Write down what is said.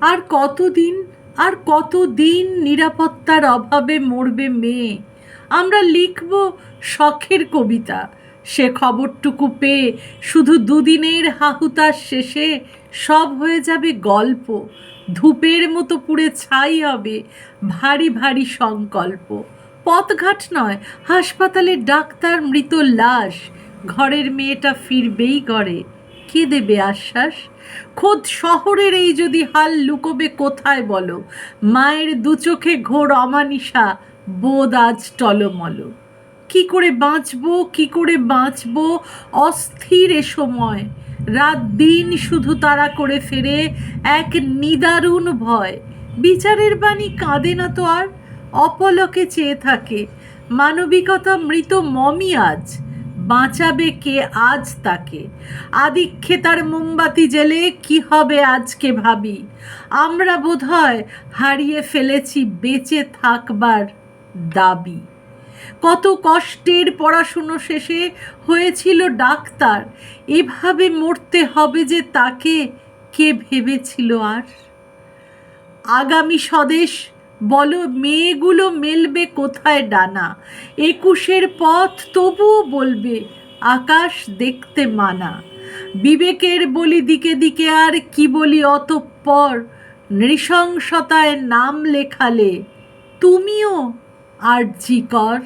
আর কতদিন আর কতদিন নিরাপত্তার অভাবে মরবে মেয়ে? আমরা লিখব শখের কবিতা। সে খবরটুকু পেয়ে শুধু দুদিনের হাহুতার শেষে সব হয়ে যাবে গল্প। ধূপের মতো পুড়ে ছাই হবে ভারী ভারী সংকল্প। পথঘাট নয়, হাসপাতালে ডাক্তার মৃত লাশ। ঘরের মেয়েটা ফিরবেই গড়ে কে দেবে আশ্বাস? খোদ শহরের এই যদি হাল লুকোবে কোথায় বলো? মায়ের দু চোখে ঘোর অমানিসা, বোধ আজ টলমল। কি করে বাঁচবো, কি করে বাঁচবো? অস্থির এ সময়। রাত দিন শুধু তারা করে ফেরে এক নিদারুণ ভয়। বিচারের বাণী কাঁদে না তো আর? অপলকে চেয়ে থাকে। মানবিকতা মৃত মমি আজ। বাঁচাবে কে আজ তাকে? আদিক্ষে তার মোমবাতি জেলে কি হবে আজকে ভাবি? আমরা বোধহয় হারিয়ে ফেলেছি, বেঁচে থাকবার দাবি। কত কষ্টের পড়াশুনো শেষে হয়েছিল ডাক্তার। এভাবে মরতে হবে যে তাকে কে ভেবেছিল আর? আগামী স্বদেশ বলো, মেয়েগুলো মেলবে কোথায় ডানা? একুশের পথ তবুও বলবে, আকাশ দেখতে মানা। বিবেকের বলি দিকে দিকে আর কি বলি অতঃপর? নৃশংসতায় নাম লেখালে তুমিও আর জি কর।